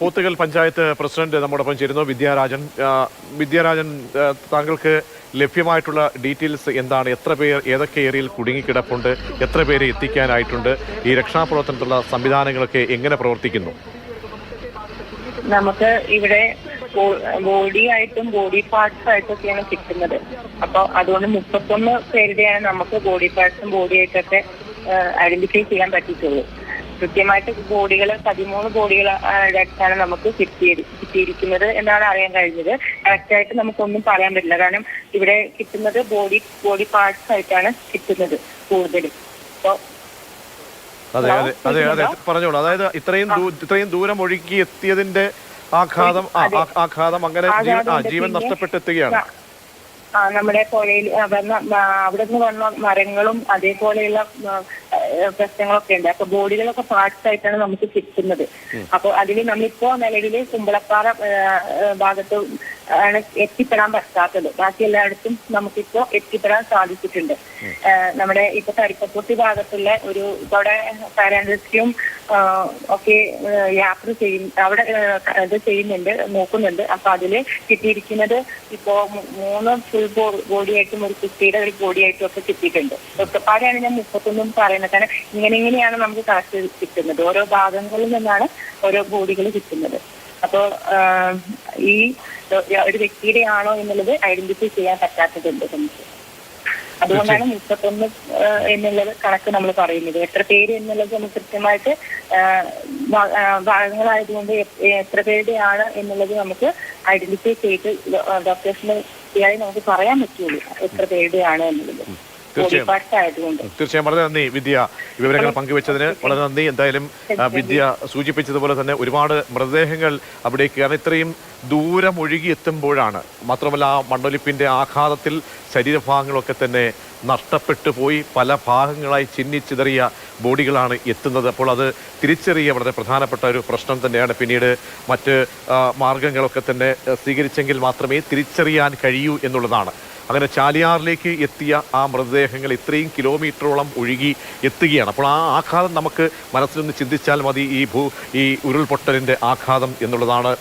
Pothukal panchayat president നമ്മോടൊപ്പം ചേരുന്നു. വിദ്യാരാജൻ വിദ്യാരാജൻ താങ്കൾക്ക് ലഭ്യമായിട്ടുള്ള ഡീറ്റെയിൽസ് എന്താണ്? എത്ര പേർ ഏതൊക്കെ ഏരിയയിൽ കുടുങ്ങിക്കിടപ്പുണ്ട്? എത്ര പേരെ എത്തിക്കാനായിട്ടുണ്ട്? ഈ രക്ഷാപ്രവർത്തനത്തിലുള്ള സംവിധാനങ്ങളൊക്കെ എങ്ങനെ പ്രവർത്തിക്കുന്നു? നമുക്ക് ഇവിടെ ബോഡി ആയിട്ടും ബോഡി പാർട്സ് ആയിട്ടൊക്കെയാണ് കിട്ടുന്നത്. അപ്പൊ അതുകൊണ്ട് മുപ്പത്തൊന്ന് പേരുടെയാണ് നമുക്ക് ബോഡി പാർട്സും ബോഡി ആയിട്ടൊക്കെ ഐഡന്റിഫൈ ചെയ്യാൻ പറ്റിയിട്ടുള്ളൂ കൃത്യമായിട്ട് ബോഡികൾ പതിമൂന്ന് ബോഡികൾ അടുത്താണ് നമുക്ക് കിട്ടിയത് കിട്ടിയിരിക്കുന്നത് എന്നാണ് അറിയാൻ കഴിഞ്ഞത്. കറക്റ്റ് ആയിട്ട് നമുക്കൊന്നും പറയാൻ പറ്റില്ല. കാരണം ഇവിടെ കിട്ടുന്നത് ബോഡി ബോഡി പാർട്സ് ആയിട്ടാണ് കിട്ടുന്നത് കൂടുതലും. അപ്പോൾ അതെ അതെ അതെ അതെ പറഞ്ഞോളൂ. അതായത് ഇത്രയും ഇത്രയും ദൂരം ഒഴുക്കി എത്തിയതിന്റെ ആഘാതം ആഘാതം അങ്ങനെ ജീവൻ നഷ്ടപ്പെട്ടെത്തുകയാണ്. നമ്മുടെ പുഴയിൽ അവിടെ നിന്ന് വന്ന മരങ്ങളും അതേപോലെയുള്ള പ്രശ്നങ്ങളൊക്കെ ഉണ്ട്. അപ്പൊ ബോഡികളൊക്കെ പാർട്സ് ആയിട്ടാണ് നമുക്ക് കിട്ടുന്നത് അപ്പൊ അതിൽ നമ്മളിപ്പോ നിലവിൽ കുമ്പളപ്പാറ ഭാഗത്ത് ആണ് എത്തിപ്പെടാൻ പറ്റാത്തത്. ബാക്കി എല്ലായിടത്തും നമുക്കിപ്പോ എത്തിപ്പെടാൻ സാധിച്ചിട്ടുണ്ട്. നമ്മുടെ ഇപ്പൊ കരിപ്പക്കുട്ടി ഭാഗത്തുള്ള ഒരു ഇതോടെ അവിടെ പാരാൻഡസ്റ്റിയും ഒക്കെ യാത്ര ചെയ്യും. അവിടെ ഇത് ചെയ്യുന്നുണ്ട് നോക്കുന്നുണ്ട്. അപ്പൊ അതിൽ കിട്ടിയിരിക്കുന്നത് ഇപ്പോ മൂന്ന് ഫുൾ ബോഡിയായിട്ടും ഒരു കുട്ടിയുടെ ഒരു ബോഡിയായിട്ടും ഒക്കെ കിട്ടിയിട്ടുണ്ട്. ഒറ്റപ്പാടെയാണ് ഞാൻ മുപ്പത്തൊന്നും പറയുന്നത്. കാരണം ഇങ്ങനെ ഇങ്ങനെയാണ് നമുക്ക് കറക്റ്റ് കിട്ടുന്നത്? ഓരോ ഭാഗങ്ങളിൽ നിന്നാണ് ഓരോ ബോഡികൾ കിട്ടുന്നത്. അപ്പോ ഈ ഒരു വ്യക്തിയുടെ ആണോ എന്നുള്ളത് ഐഡന്റിഫൈ ചെയ്യാൻ പറ്റാത്തതുണ്ട് നമുക്ക്. അതുകൊണ്ടാണ് മുപ്പത്തൊന്ന് എന്നുള്ളത് കണക്ക് നമ്മൾ പറയുന്നത്. എത്ര പേര് എന്നുള്ളത് നമുക്ക് കൃത്യമായിട്ട് ഭാഗങ്ങളായതുകൊണ്ട് എത്ര പേരുടെയാണ് എന്നുള്ളത് നമുക്ക് ഐഡന്റിഫൈ ചെയ്ത് ഡോക്ടേഴ്സിന് നമുക്ക് പറയാൻ പറ്റുള്ളൂ എത്ര പേരുടെയാണ് എന്നുള്ളത്. തീർച്ചയായും. വളരെ നന്ദി വിദ്യ വിവരങ്ങൾ പങ്കുവച്ചതിന്. വളരെ നന്ദി. എന്തായാലും വിദ്യ സൂചിപ്പിച്ചതുപോലെ തന്നെ ഒരുപാട് മൃതദേഹങ്ങൾ അവിടേക്ക് കാരണം ഇത്രയും ദൂരം ഒഴുകി എത്തുമ്പോഴാണ് മാത്രമല്ല ആ മണ്ണൊലിപ്പിന്റെ ആഘാതത്തിൽ ശരീരഭാഗങ്ങളൊക്കെ തന്നെ നഷ്ടപ്പെട്ടു പോയി. പല ഭാഗങ്ങളായി ചിന്നിച്ചിതറിയ ബോഡികളാണ് എത്തുന്നത്. അപ്പോൾ അത് തിരിച്ചറിയ വളരെ പ്രധാനപ്പെട്ട ഒരു പ്രശ്നം തന്നെയാണ്. പിന്നീട് മറ്റ് മാർഗങ്ങളൊക്കെ തന്നെ സ്വീകരിച്ചെങ്കിൽ മാത്രമേ തിരിച്ചറിയാൻ കഴിയൂ എന്നുള്ളതാണ്. അങ്ങനെ ചാലിയാറിലേക്ക് എത്തിയ ആ മൃതദേഹങ്ങൾ ഇത്രയും കിലോമീറ്ററോളം ഒഴുകി എത്തുകയാണ്. അപ്പോൾ ആ ആഘാതം നമുക്ക് മനസ്സിൽ നിന്ന് ചിന്തിച്ചാൽ മതി ഈ ഭൂ ഈ ഉരുൾപൊട്ടലിന്റെ ആഘാതം എന്നുള്ളതാണ്